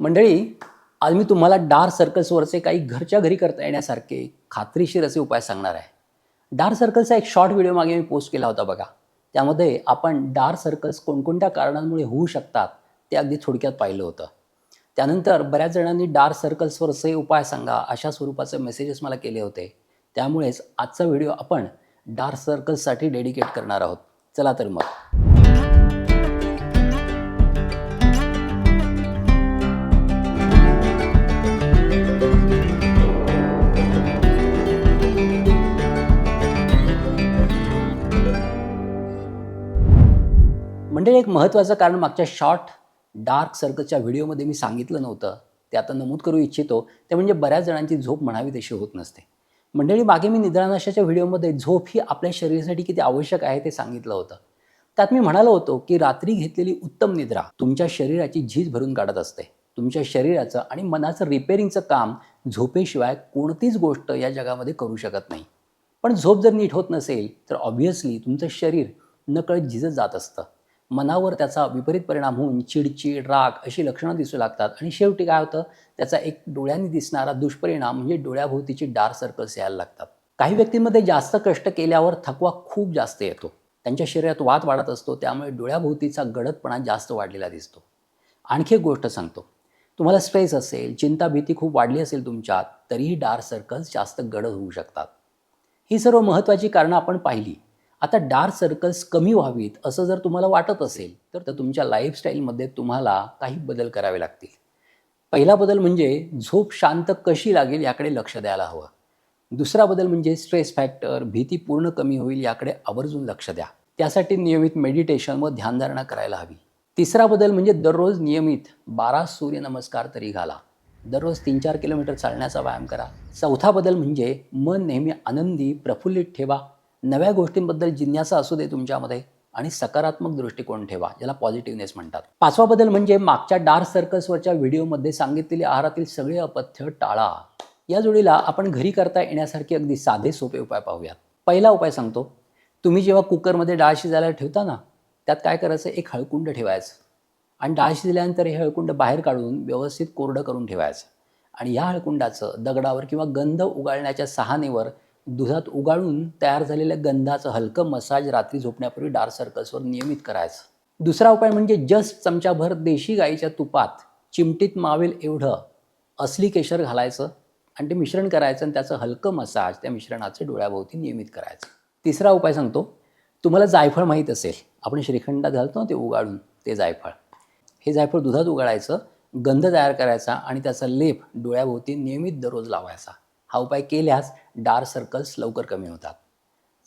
मंडळी आज मी तुम्हाला डार्क सर्कल्सवरचे काही घरच्या घरी करता येण्यासारखे खात्रीशीर असे उपाय सांगणार आहे. डार्क सर्कल्सचा एक शॉर्ट व्हिडिओ मागे मी पोस्ट केला होता बघा. त्यामध्ये आपण डार्क सर्कल्स कोणकोणत्या कारणांमुळे होऊ शकतात ते अगदी थोडक्यात पाहिलं होतं. त्यानंतर बऱ्याच जणांनी डार्क सर्कल्सवरचे उपाय सांगा अशा स्वरूपाचे मेसेजेस मला केले होते. त्यामुळेच आजचा व्हिडिओ आपण डार्क सर्कल्ससाठी डेडिकेट करणार आहोत. चला तर मग. म्हणजे एक महत्त्वाचं कारण मागच्या शॉर्ट डार्क सर्कलच्या व्हिडिओमध्ये मी सांगितलं नव्हतं. ते आता नमूद करू इच्छितो. ते म्हणजे बऱ्याच जणांची झोप म्हणावी तशी होत नसते. मंडळी मागे मी निद्रानाशाच्या व्हिडिओमध्ये झोप ही आपल्या शरीरासाठी किती आवश्यक आहे ते सांगितलं होतं. त्यात मी म्हणालो होतो की रात्री घेतलेली उत्तम निद्रा तुमच्या शरीराची झीज भरून काढत असते. तुमच्या शरीराचं आणि मनाचं रिपेअरिंगचं काम झोपेशिवाय कोणतीच गोष्ट या जगामध्ये करू शकत नाही. पण झोप जर नीट होत नसेल तर ऑब्व्हियसली तुमचं शरीर नकळत झिजत जात असतं. मनावर त्याचा विपरीत परिणाम होऊन चिडचिड राग अशी लक्षणं दिसू लागतात. आणि शेवटी काय होतं? त्याचा एक डोळ्यांनी दिसणारा दुष्परिणाम म्हणजे डोळ्याभोवतीची डार्क सर्कल्स यायला लागतात. काही व्यक्तींमध्ये जास्त कष्ट केल्यावर थकवा खूप जास्त येतो. त्यांच्या शरीरात वात वाढत असतो त्यामुळे डोळ्याभोवतीचा गडदपणा जास्त वाढलेला दिसतो. आणखी एक गोष्ट सांगतो. तुम्हाला स्ट्रेस असेल चिंता भीती खूप वाढली असेल तुमच्यात तरीही डार्क सर्कल्स जास्त गडद होऊ शकतात. ही सर्व महत्त्वाची कारणं आपण पाहिली. आता डार्क सर्कल्स कमी व्हावीत असं जर तुम्हाला वाटत असेल तर तर तुमच्या लाईफस्टाईलमध्ये तुम्हाला काही बदल करावे लागतील. पहिला बदल म्हणजे झोप शांत कशी लागेल याकडे लक्ष द्यायला हवं. दुसरा बदल म्हणजे स्ट्रेस फॅक्टर भीती पूर्ण कमी होईल याकडे आवर्जून लक्ष द्या. त्यासाठी नियमित मेडिटेशन व ध्यानधारणा करायला हवी. तिसरा बदल म्हणजे दररोज नियमित बारा सूर्यनमस्कार तरी घाला. दररोज तीन चार किलोमीटर चालण्याचा व्यायाम करा. चौथा बदल म्हणजे मन नेहमी आनंदी प्रफुल्लित ठेवा. नव्या गोष्टींबद्दल जिज्ञासा असू दे तुमच्यामध्ये आणि सकारात्मक दृष्टिकोन ठेवा ज्याला पॉझिटिव्हनेस म्हणतात. पाचवा बदल म्हणजे मागच्या डार्क सर्कल्सवरच्या व्हिडिओमध्ये सांगितलेले आहारातील सगळे अपथ्य टाळा. या जोडीला आपण घरी करता येण्यासारखे अगदी साधे सोपे उपाय पाहूयात. पहिला उपाय सांगतो तुम्ही जेव्हा कुकरमध्ये डाळ शिजायला ठेवता ना त्यात काय करायचं? एक हळकुंड ठेवायचं. आणि डाळ शिजल्यानंतर हे हळकुंड बाहेर काढून व्यवस्थित कोरडं करून ठेवायचं. आणि या हळकुंडाचं दगडावर किंवा गंध उगाळण्याच्या सहानेवर दुधात उगाळून तयार झालेल्या गंधाचं हलकं मसाज रात्री झोपण्यापूर्वी डार्क सर्कल्सवर नियमित करायचं. दुसरा उपाय म्हणजे जस्ट चमचाभर देशी गाईच्या तुपात चिमटीत मावेल एवढं असली केशर घालायचं आणि ते मिश्रण करायचं आणि त्याचं हलकं मसाज त्या मिश्रणाचे डोळ्याभोवती नियमित करायचं. तिसरा उपाय सांगतो तुम्हाला जायफळ माहीत असेल. आपण श्रीखंडात घालतो ना ते उगाळून ते जायफळ. हे जायफळ दुधात उगाळायचं गंध तयार करायचा आणि त्याचा लेप डोळ्याभोवती नियमित दररोज लावायचा. हा उपाय केल्यास डार्क सर्कल्स लवकर कमी होतात.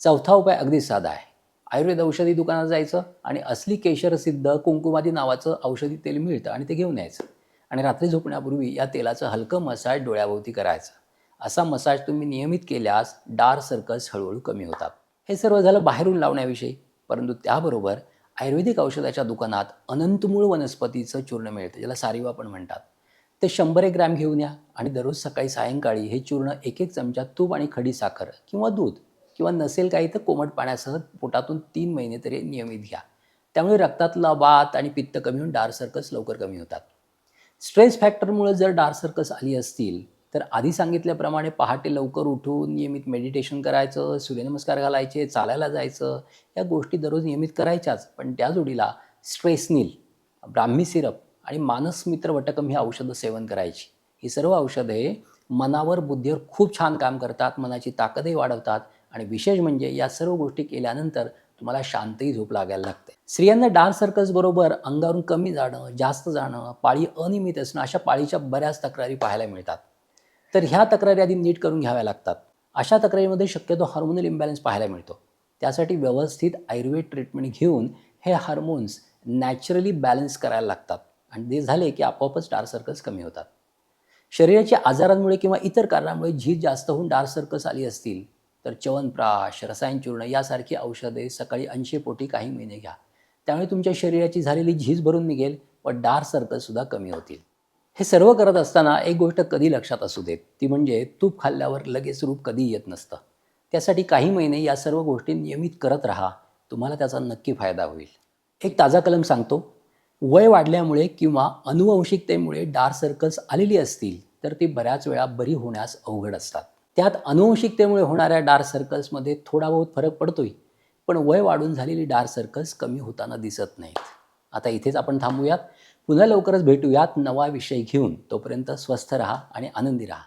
चौथा उपाय अगदी साधा आहे. आयुर्वेद औषधी दुकानात जायचं आणि असली केशरसिद्ध कुंकुमादी नावाचं औषधी तेल मिळतं आणि ते घेऊन यायचं. आणि रात्री झोपण्यापूर्वी या तेलाचं हलकं मसाज डोळ्याभोवती करायचं. असा मसाज तुम्ही नियमित केल्यास डार्क सर्कल्स हळूहळू कमी होतात. हे सर्व झालं बाहेरून लावण्याविषयी परंतु त्याबरोबर आयुर्वेदिक औषधाच्या दुकानात अनंतमूळ वनस्पतीचं चूर्ण मिळतं ज्याला सारिवा पण म्हणतात. ते शंभर एक ग्रॅम घेऊन या आणि दररोज सकाळी सायंकाळी हे चूर्ण एक एक चमचा तूप आणि खडी साखर किंवा दूध किंवा नसेल काही तर कोमट पाण्यासह पोटातून तीन महिने तरी नियमित घ्या. त्यामुळे रक्तातला वात आणि पित्त कमी होऊन डार्क सर्कल्स लवकर कमी होतात. स्ट्रेस फॅक्टरमुळे जर डार्क सर्कल्स आली असतील तर आधी सांगितल्याप्रमाणे पहाटे लवकर उठून नियमित मेडिटेशन करायचं सूर्यनमस्कार घालायचे चालायला जायचं या गोष्टी दररोज नियमित करायच्याच. पण त्या जोडीला स्ट्रेसनील ब्राह्मी सिरप आणि मानसमित्र वटकम ही औषधं सेवन करायची. ही सर्व औषधे मनावर बुद्धीवर खूप छान काम करतात मनाची ताकदही वाढवतात आणि विशेष म्हणजे या सर्व गोष्टी केल्यानंतर तुम्हाला शांतही झोप लागायला लागते. स्त्रियांना डार्क सर्कल्स बरोबर अंगावरून कमी जाणं जास्त जाणं पाळी अनियमित असणं अशा पाळीच्या बऱ्याच तक्रारी पाहायला मिळतात. तर ह्या तक्रारी आधी नीट करून घ्याव्या लागतात. अशा तक्रारीमध्ये शक्यतो हार्मोनल इम्बॅलन्स पाहायला मिळतो. त्यासाठी व्यवस्थित आयुर्वेद ट्रीटमेंट घेऊन हे हार्मोन्स नॅचरली बॅलन्स करायला लागतात. आणि ते झाले की आपोआपच डार्क सर्कल्स कमी होतात. शरीराच्या आजारांमुळे किंवा इतर कारणामुळे झीज जास्त होऊन डार्क सर्कल्स आली असतील तर च्यवनप्राश रसायनचूर्ण यासारखी औषधे सकाळी ऐंशी पोटी काही महिने घ्या. त्यामुळे तुमच्या शरीराची झालेली झीज भरून निघेल व डार्क सर्कल्ससुद्धा कमी होतील. हे सर्व करत असताना एक गोष्ट कधी लक्षात असू देत? ती म्हणजे तूप खाल्ल्यावर लगेच रूप कधी येत नसतं. त्यासाठी काही महिने या सर्व गोष्टी नियमित करत राहा. तुम्हाला त्याचा नक्की फायदा होईल. एक ताजा कलम सांगतो. वय वाढल्यामुळे किंवा अनुवंशिकतेमुळे डार्क सर्कल्स आलेली असतील तर ती बऱ्याच वेळा बरी होण्यास अवघड असतात. त्यात अनुवंशिकतेमुळे होणाऱ्या डार्क सर्कल्समध्ये थोडा बहुत फरक पडतोय पण वय वाढून झालेली डार्क सर्कल्स कमी होताना दिसत नाहीत. आता इथेच आपण थांबूयात. पुन्हा लवकरच भेटूयात नवा विषय घेऊन. तोपर्यंत स्वस्थ राहा आणि आनंदी राहा.